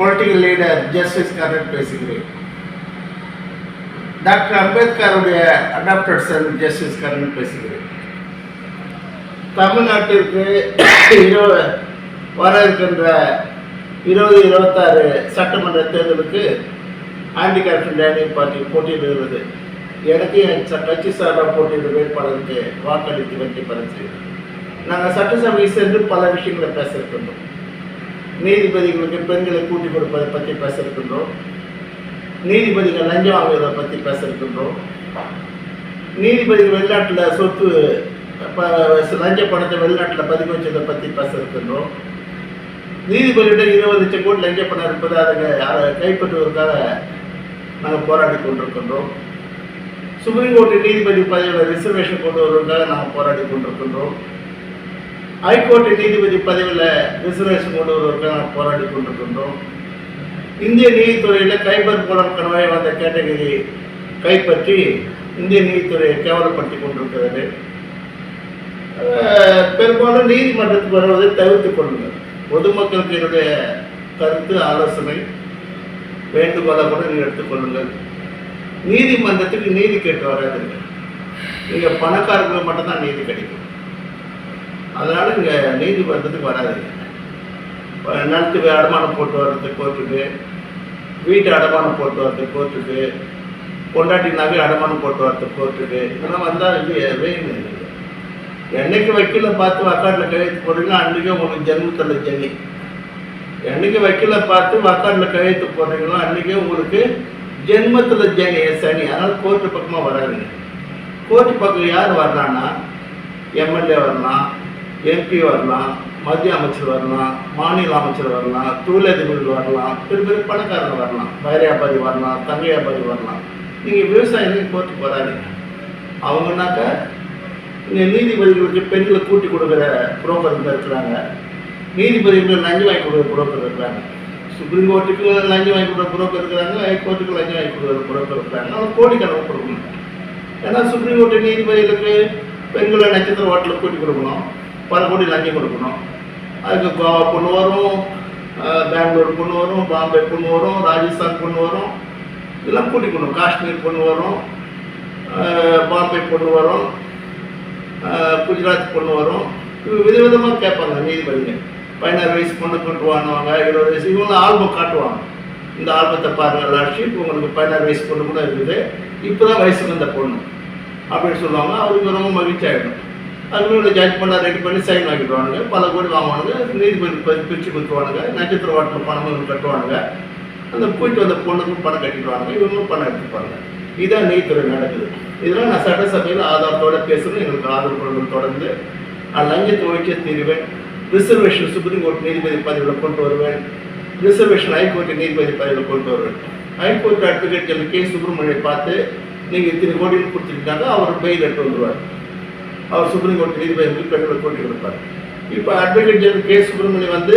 Political leader justice Karnan பேசுகிறேன் doctor அம்பேத்கருடைய adapted Sun justice Karnan பேசுகிறேன் தமிழ்நாட்டிற்கு இரு வர இருக்கின்ற இருபது இருபத்தாறு சட்டமன்ற தேர்தலுக்கு ஆன்டி கரப்ஷன் டேனியல் பார்ட்டி போட்டியிடுகிறது. எனக்கு என் கட்சி சார்பாக போட்டியிடும் வேட்பாளருக்கு வாக்களித்து வெற்றி பெற செய்கிறேன். நாங்கள் சட்டசபையை சென்று பல விஷயங்களை பேச இருக்கின்றோம். நீதிபதிகளுக்கு பெண்களை கூட்டி கொடுப்பதை பற்றி பேசிருக்கின்றோம் நீதிபதிகள் லஞ்சம் வாங்குவதை பற்றி பேசிருக்கின்றோம் நீதிபதிகள் வெளிநாட்டில் சொத்து ப- லஞ்ச பணத்தை வெளிநாட்டில் பதிவு வச்சதை பற்றி பேச இருக்கின்றோம் நீதிபதியிடம் இருபது லட்சம் கோடி லஞ்ச பணம் இருப்பது அதை அதை கைப்பற்றுவதற்காக நாங்கள் போராடி கொண்டிருக்கின்றோம். சுப்ரீம் கோர்ட்டு நீதிபதி பதவியில் ரிசர்வேஷன் கொண்டு வருவதற்காக நாங்கள் போராடி கொண்டிருக்கின்றோம். ஹைகோர்ட் நீதிபதி பதவியில் ரிசர்வேஷன் கொண்டு வருவதற்காக போராடி கொண்டிருக்கின்றோம். இந்திய நீதித்துறையில் கைபர் மூலம் கணவாய் வந்த கேட்டகரி கைப்பற்றி இந்திய நீதித்துறையை கேவலப்படுத்தி கொண்டிருக்கிறது. பெரும்பாலும் நீதிமன்றத்துக்கு வருவதை தவிர்த்து கொள்ளுங்கள். பொதுமக்களுக்கு என்னுடைய கருத்து ஆலோசனை வேண்டுகோளை கூட நீங்கள் எடுத்துக்கொள்ளுங்கள் நீதிமன்றத்துக்கு நீதி கேட்டு வராதுங்க நீங்கள் பணக்காரங்களுக்கு மட்டும்தான் நீதி கிடைக்கும். அதனால் இங்கே நீதிமன்றத்துக்கு வராதுங்க. நிலத்துக்கு அடமானம் போட்டு வர்றதுக்கு கோர்ட்டுக்கு வீட்டு அடமானம் போட்டு வர்றதுக்கு கோர்ட்டுக்கு பொண்டாட்டி நகை அடமானம் போட்டு வர்றதுக்கு கோர்ட்டுக்கு இதெல்லாம் வந்தால் இது வேணும் இல்லை. என்னைக்கு வக்கீல பார்த்து வக்காட்டில் கையெழுத்து போடுறீங்களோ அன்றைக்கே உங்களுக்கு ஜென்மத்தில் ஜெனி. என்னைக்கு வக்கீல பார்த்து வக்காட்டில் கையெழுத்து போடுறீங்களோ அன்றைக்கே உங்களுக்கு ஜென்மத்தில் ஜெனி சனி. அதனால் கோர்ட்டு பக்கமாக வராதுங்க. கோர்ட்டு பக்கம் யார் வரலான்னா எம்எல்ஏ வரலாம் எம்பி வரலாம் மத்திய அமைச்சர் வரலாம் மாநில அமைச்சர் வரலாம் தொழிலதிபர்கள் வரலாம் பெரிய பெரிய பணக்காரங்க வரலாம் வைரியாபாரி வரலாம் தங்க வியாபாரி வரலாம். நீங்கள் விவசாயிகளுக்கு கோர்ட்டுக்கு போகிறாங்க அவங்கனாக்கா இங்கே நீதிபதிகளுக்கு பெண்களை கூட்டி கொடுக்குற புரோக்கர் இருக்கிறாங்க. நீதிபதிகளுக்கு லஞ்சம் வாங்கி கொடுக்குற புரோக்கர் இருக்கிறாங்க. சுப்ரீம் கோர்ட்டுக்கு லஞ்சம் வாங்கி கொடுக்குற புரோக்கர் இருக்கிறாங்க ஹைகோர்ட்டுக்கு லஞ்சம் வாங்கி கொடுக்குற புரோக்கர் இருக்கிறாங்க. அவங்க கோடிக்கணக்கு கொடுக்கணும். ஏன்னா சுப்ரீம் கோர்ட்டு நீதிபதிகளுக்கு பெண்களை நட்சத்திர ஹோட்டலுக்கு கூட்டி கொடுக்கணும். பல கோடி லஞ்சம் கொடுக்கணும். அதுக்கு கோவா பொண்ணு வரும் பெங்களூர் பொண்ணு வரும் பாம்பே பொண்ணு வரும் ராஜஸ்தான் பொண்ணு வரும். இதெல்லாம் கூட்டி கொடுக்கணும் காஷ்மீர் பொண்ணு வரும் பாம்பே பொண்ணு வரும் குஜராத் பொண்ணு வரும். இவங்க விதவிதமாக கேட்பாங்க நீதிபதிங்க பதினாறு வயசு பொண்ணு கொண்டு வாங்குவாங்க இருபது வயசு இவங்க ஆல்பம் காட்டுவாங்க. இந்த ஆல்பத்தை பாருங்கள் லாட்ஷிப் உங்களுக்கு பதினாறு வயசு பொண்ணு கூட இருக்குது. இப்போ தான் வயசுக்கு வந்த பொண்ணு அப்படின்னு சொல்லுவாங்க. அவருக்கு ரொம்ப மகிழ்ச்சி ஆகிடும் அதுக்கு ஜட்ஜ்மெண்ட்டாக ரெடி பண்ணி சைன் வாங்கிடுவானுங்க. பல கோடி வாங்குவானுங்க. நீதிபதி பிரித்து கொடுத்துருவானுங்க. நட்சத்திர வாட்டில் பணம் கட்டுவானுங்க. அந்த போயிட்டு வந்த பொண்ணுக்கும் பணம் கட்டிடுவானுங்க. இவங்களும் பணம் எடுத்துப்பாங்க. இதான் நீதித்துறை நடக்குது. இதெல்லாம் நான் சட்டசபையில் ஆதாரத்தோட பேசணும் எங்களுக்கு ஆதரவு குழுக்கள் தொடர்ந்து நான் லஞ்சத்தை ஒழிக்க தீருவேன். ரிசர்வேஷன் சுப்ரீம் கோர்ட் நீதிபதி பதவியில் கொண்டு வருவேன். ரிசர்வேஷன் ஹைகோர்ட் நீதிபதி பதவியில் கொண்டு வருவேன். High court advocate K. சுப்பிரமணியை பார்த்து நீங்கள் இத்தனை கோடின்னு கொடுத்துருக்காங்க அவர் பெயில் எடுத்து வந்துடுவார் அவர் சுப்ரீம் கோர்ட் நீதிபதிகளுக்கு பெண்களை கூட்டி கொடுப்பார் இப்போ அட்வொகேட் ஜெனரல் கே சுப்பிரமணியம் வந்து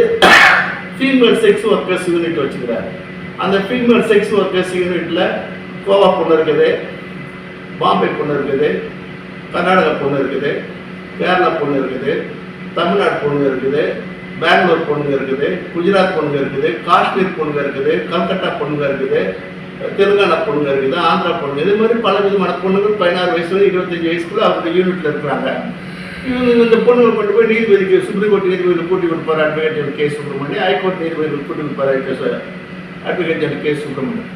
ஃபீமேல் செக்ஸ் ஒர்க்கர்ஸ் யூனிட் வச்சுக்கிறார் அந்த ஃபீமேல் செக்ஸ் ஒர்க்கர்ஸ் யூனிட்டில் கோவா பொண்ணு இருக்குது பாம்பே பொண்ணு இருக்குது கர்நாடகா பொண்ணு இருக்குது கேரளா பொண்ணு இருக்குது தமிழ்நாடு பொண்ணுங்க இருக்குது பெங்களூர் பொண்ணுங்க இருக்குது குஜராத் பொண்ணுங்க இருக்குது காஷ்மீர் பொண்ணுங்க இருக்குது கல்கட்டா பொண்ணுங்க இருக்குது தெலுங்கானா பொண்ணுங்க இருக்குது ஆந்திரா பொண்ணுங்க இது மாதிரி பல விதமான பொண்ணுங்கள் பதினாறு வயசுல இருபத்தஞ்சு வயசுக்குள்ள அவங்க யூனிட்ல இருக்கிறாங்க. இவங்க இந்த பொண்ணுங்களை கொண்டு போய் நீதிபதிக்கு சுப்ரீம் கோர்ட் நீதிபதியில் கூட்டி கொடுப்பாரு advocate general K Subramaniam high court நீதிபதியில் கூட்டி கொடுப்பாரு அட்வொகேட் ஜெனரல் கே சுப்பிரமணியம்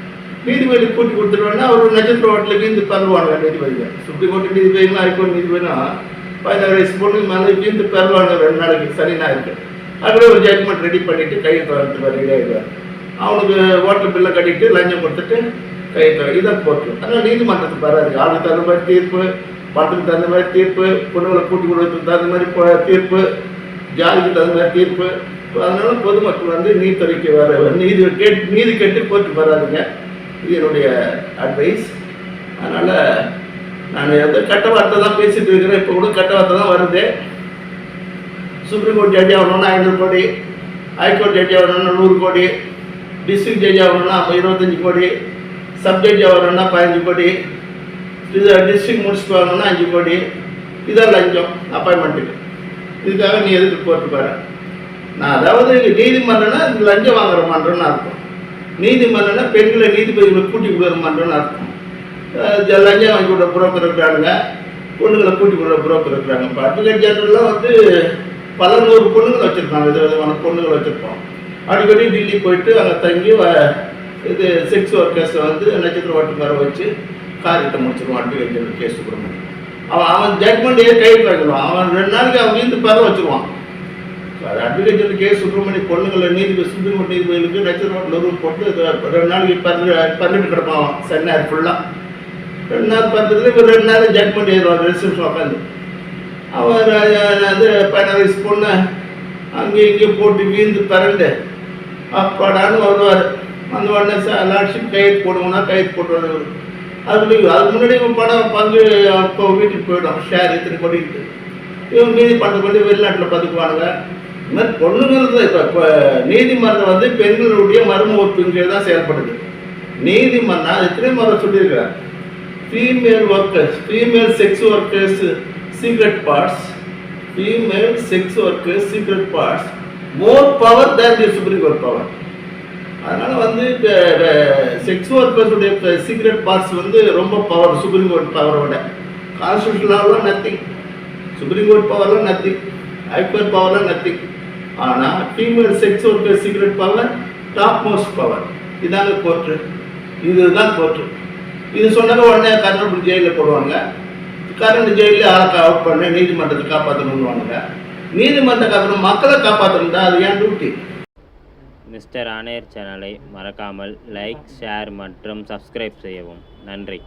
நீதிபதி கூட்டி கொடுத்துருவாங்கன்னா அவர் நட்சத்திர ஹோட்டலுக்கு இந்த பரவாங்க நீதிபதிகள் சுப்ரீம் கோர்ட் நீதிபதினா ஹைகோர்ட் நீதிபதினா? பதினாறு வயசு பொண்ணு மேலே இருந்து பெருவாங்க ரெண்டு நாளைக்கு சனி இருக்கு அப்படியே ஒரு ஜட்மெண்ட் ரெடி பண்ணிட்டு கையெழுத்து ரெடி ஆகிடுவார் அவனுக்கு ஹோட்டல் பில்லை கட்டிட்டு லஞ்சம் கொடுத்துட்டு கையெழுத்து இதை போட்டு அதனால் நீதிமன்றத்துக்கு வராது ஆளுக்கு தகுந்த மாதிரி தீர்ப்பு பணத்துக்கு தகுந்த மாதிரி தீர்ப்பு பொண்ணுங்களை கூட்டி குடும்பத்துக்கு தகுந்த மாதிரி தீர்ப்பு ஜாதிக்கு தகுந்த மாதிரி தீர்ப்பு. அதனால பொதுமக்கள் வந்து நீதித்துறைக்கு வர நீதி கேட் நீதி கேட்டு கோர்ட்டுக்கு வராதுங்க. இது என்னுடைய அட்வைஸ் அதனால் நான் எந்த கட்ட வார்த்தை தான் பேசிட்டு இருக்கிறேன். இப்போ கூட கட்ட வார்த்தை தான் வருது. சுப்ரீம் கோர்ட் ஜட்ஜி ஆகணும்னா ஐநூறு கோடி ஹைகோர்ட் ஜட்ஜி ஆகணும்னா நூறு கோடி டிஸ்ட்ரிக்ட் ஜட்ஜி ஆகணும்னா இருபத்தஞ்சி கோடி சப் ஜட்ஜி ஆகணும்னா பதினஞ்சு கோடி இது டிஸ்ட்ரிக்ட் முடிச்சுட்டு வாங்கணும்னா அஞ்சு கோடி இதான் லஞ்சம் அப்பாயின்மெண்ட்டுக்கு இதுக்காக நீ எதுக்கு போட்டு பாரு நான் அதாவது நீதிமன்றம்னா இது லஞ்சம் வாங்குற மன்றம்னு அர்த்தம். நீதிமன்றம்னா பெண்களை நீதிபதிகளை கூட்டி கொடுக்குற மன்றம்னு அர்த்தம் லஞ்சம் வாங்கி கொடுக்குற புரோக்கர் இருக்கிறாங்க பொண்ணுங்களை கூட்டி கொடுக்குற புரோக்கர் இருக்கிறாங்க. இப்போ அட்வொகேட் ஜெனரல்லாம் வந்து பல நூறு பொண்ணுங்களை வச்சுருக்காங்க வித விதமான பொண்ணுங்களை வச்சுருப்போம். அடிக்கடி டெல்லி போயிட்டு அங்கே தங்கி வ- இது செக்ஸ் ஒர்க்கர்ஸை வந்து நட்சத்திர ஓட்டு வர வச்சு காரியத்தை முடிச்சிருவான் அட்வொகேட் கேஸ் சுப்பிரமணியம் அவன் அவன் ஜட்மெண்ட் ஏன் கையில் வைக்கிறான் அவன் ரெண்டு நாளைக்கு அவன் வீந்து பரவ வச்சிருவான் அது அட்வொகேட் கே சுப்பிரமணிய பொண்ணுங்களை நீதிபதி சுப்ரீம் கோர்ட் நீதிபதிகளுக்கு நட்சத்திர ரூம் போட்டு ரெண்டு நாளைக்கு பர்மி பன்னெண்டு கிடப்பான் அவன் சென்னார் ஃபுல்லாக ரெண்டு நாள் பத்ததுல இப்போ ரெண்டு நாள் ஜட்மெண்ட் ஏறுவான் ரெசிப்ஷன் உட்காந்து அவர் அது வயசு பொண்ணு அங்கேயும் இங்கேயும் போட்டு வீழ்ந்து பிறண்டு அப்பாடான்னு வருவார். அந்த உடனே சார் லாட்ஷிப் கையெழுத்து போடுவோம்னா கையெழுத்து போட்டுருவார் இவர் அதுக்கு அதுக்கு முன்னாடி இவன் படம் பங்கு அப்போ வீட்டுக்கு போயிடும் ஷேர் இத்தனை கொடிட்டு இவன் மீதி பணத்தை கொண்டு வெளிநாட்டில் பதுக்குவானுங்க. இந்த மாதிரி பொண்ணுங்கிறது இப்போ இப்போ நீதிமன்றம் வந்து பெண்களுடைய மர்ம ஒப்புங்கிறது தான் செயல்படுது. நீதிமன்றம் எத்தனை முறை சொல்லியிருக்கிறேன். Female workers female sex workers secret parts female sex workers secret parts more power than the supreme court power அதனால் வந்து இப்போ செக்ஸ் ஒர்க்கர்ஸுடைய சீக்ரெட் பார்ட்ஸ் வந்து ரொம்ப பவர் சுப்ரீம் கோர்ட் பவரை விட. கான்ஸ்டியூஷன் நத்திங் சுப்ரீம் கோர்ட் பவர்லாம் நத்திங் ஹைகோர்ட் பவர்லாம் nothing ஆனால் female sex worker secret power top most power இதாங்க கோர்ட்டு இதுதான் கோர்ட்டு இது சொன்னாக்க உடனே கர்ணபுரி ஜெயிலில் போடுவாங்க. கரண்ட் ஜெயிலில் ஆளுக்கு அவுட் பண்ணி நீதிமன்றத்தை காப்பாற்றணும்னுவாங்க நீதிமன்ற அப்புறம் மக்களை காப்பாற்றணும் தான் அது ஏன் டியூட்டி மிஸ்டர் ஆணையர் சேனலை மறக்காமல் லைக் ஷேர் மற்றும் சப்ஸ்கிரைப் செய்யவும். நன்றி.